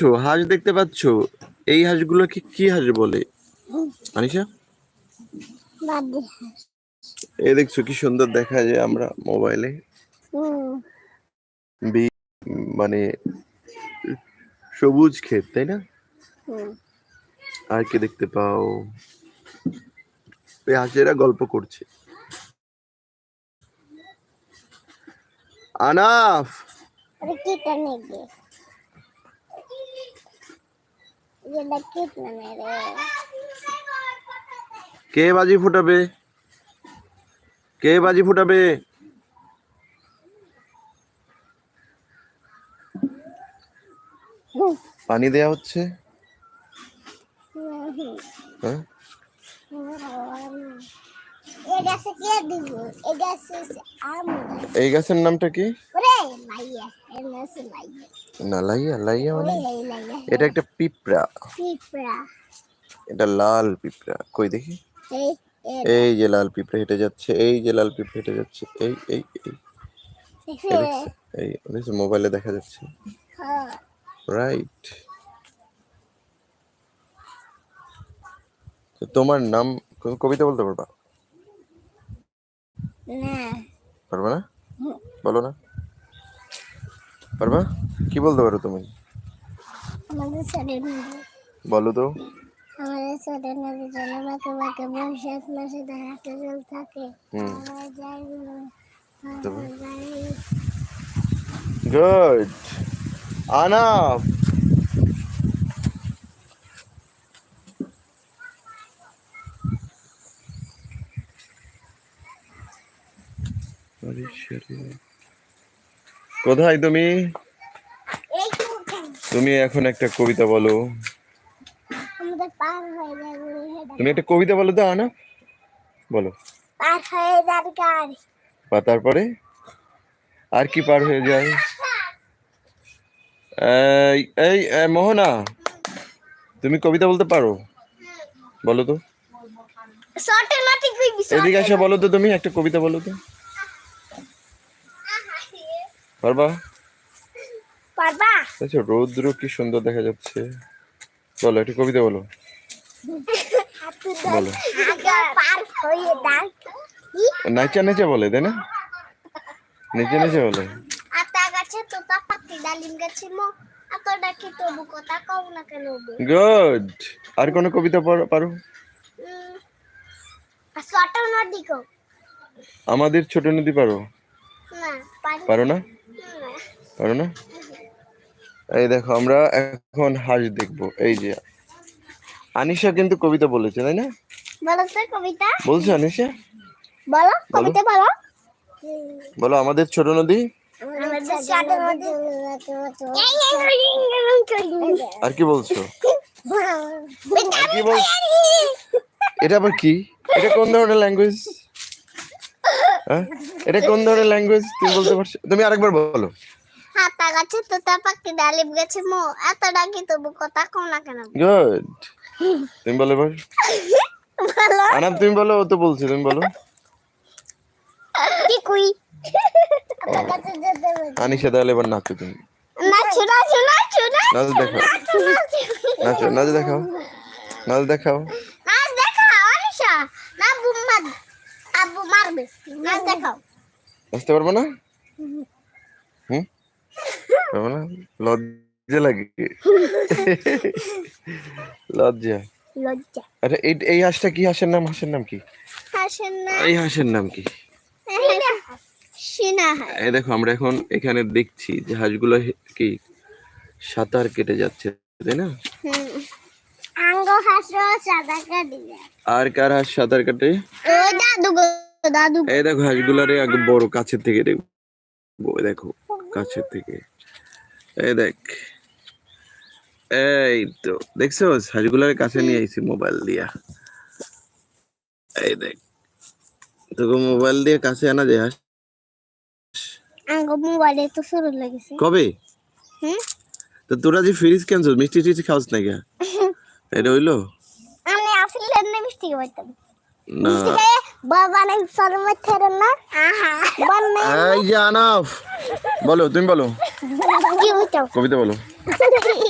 পাচ্ছো? হাঁস দেখতে পাচ্ছো? এই হাঁসগুলোকে কি হাঁস বলে? আনিশা? এই দেখছ কি সুন্দর দেখা যায় আমরা মোবাইলে। মানে সবুজ ক্ষেত তাই না? আর কি দেখতে পাও? এই হাঁসেরা গল্প করছে। আনাফ! কে বাজি ফুটাবে? কে বাজি ফুটাবে? পানি দেয়া হচ্ছে? হ্যাঁ? এই গাছের নামটা কি? না লাইয়া লাইয়া মানে? এটা একটা পিঁপড়া। এটা লাল পিঁপড়া। কই দেখি? এই যে লাল পিঁপড়া হেঁটে যাচ্ছে এই যে লাল পিঁপড়া হেঁটে যাচ্ছে এই এই এই। এই মোবাইলে দেখা যাচ্ছে। রাইট তোমার নাম কবিতা বলতে পারবা? না। পারবা না? বলো না। পারবা? কি বলতে পারো তুমি? বলো তো। আমাদের ছোটের নদী জলে বাঁকে বাঁকে বৈশাখ মাসে জল থাকে। গুড আনাফ কোথায় তুমি। তুমি এখন একটা কবিতা বলো। তুমি একটা কবিতা বলো তো আনা। বলো। তারপরে আর কি পার হয়ে যায়? এই এই মোহনা। তুমি কবিতা বলতে পারো? বলো তো। এদিকে এসে বলো তো তুমি একটা কবিতা বলো তো। পারবা? পারবা? আচ্ছা রৌদ্র কি সুন্দর দেখা যাচ্ছে। বলো একটু কবিতা বলো। বলো। নাচা নাচা বলে তাই না? নেচে নেচে বলে। আতা গাছে তোতা ডালিম গাছে মো। এত ডাকি তবু কথা কও না কেন গুড আর কোনো কবিতা পারো মাটি কো আমাদের ছোট নদী পারো? না পারো না? পারো না? এই দেখো আমরা এখন হাঁস দেখব। এই যে আনিশা কিন্তু কবিতা বলেছে তাই না? কবিতা? বলছো আনিশা? বলো কবিতা বলো। বলো আমাদের ছোট নদী? আর কি বলছো? আর কি বল এটা আবার কি? এটা কোন ধরনের ল্যাঙ্গুয়েজ এটা কোন ধরনের ল্যাঙ্গুয়েজ তুমি বলতে পারছ? তুমি আরেকবার বলো। হাতা গাছে তোতা পাখি ডালিম গাছে মো এত ডাকি তবু কথা কও না কেন? গুড তুমি বলো এবার। আনাপ তুমি বলো ও তো বলছে তুমি বলো। কি কুই। আনিশা তাহলে এবার নাচো তুমি। নাচো নাচো নাচো নাচ দেখাও। নাচো দেখাও নাচ দেখাও। নাচ দেখা নাচ দেখাও। পারব না? হুম? পারব না? লজ্জা লাগে। লজ্জা। লজ্জা। আরে এই এই হাঁসটা কি? হাঁসের নাম হাঁসের নাম কি? এই হাঁসের নাম কি? এই দেখো আমরা এখন এখানে দেখছি যে হাঁসগুলো কি সাঁতার কেটে যাচ্ছে তাই না? আর কার হাঁস সাঁতার কাটে? ও দাদু দাদু এই দেখো হাঁসগুলারে আগে বড় কাছের থেকে দেখব। দেখো কাছের থেকে। এই দেখ। এই তো দেখছ? হাঁসগুলার কাছে নিয়ে আইছি মোবাইল দিয়া। এই দেখ। তোকে মোবাইল দিয়ে কাছে আনা যায় হাঁস। মোবাইলে তো শুরু লেগেছে। কবে? হুম? তো তোরা যে ফ্রিজ ক্যান্সেল মিষ্টি টিষ্টি খাওয়াস না গা এটা হইল? আমি আসলে না মিষ্টি খাইতাম না। মিষ্টি খাই বাবা শরমে থেরে না। আহা। এই যে আনাফ। বলো তুমি বলো। কবিতা বলো।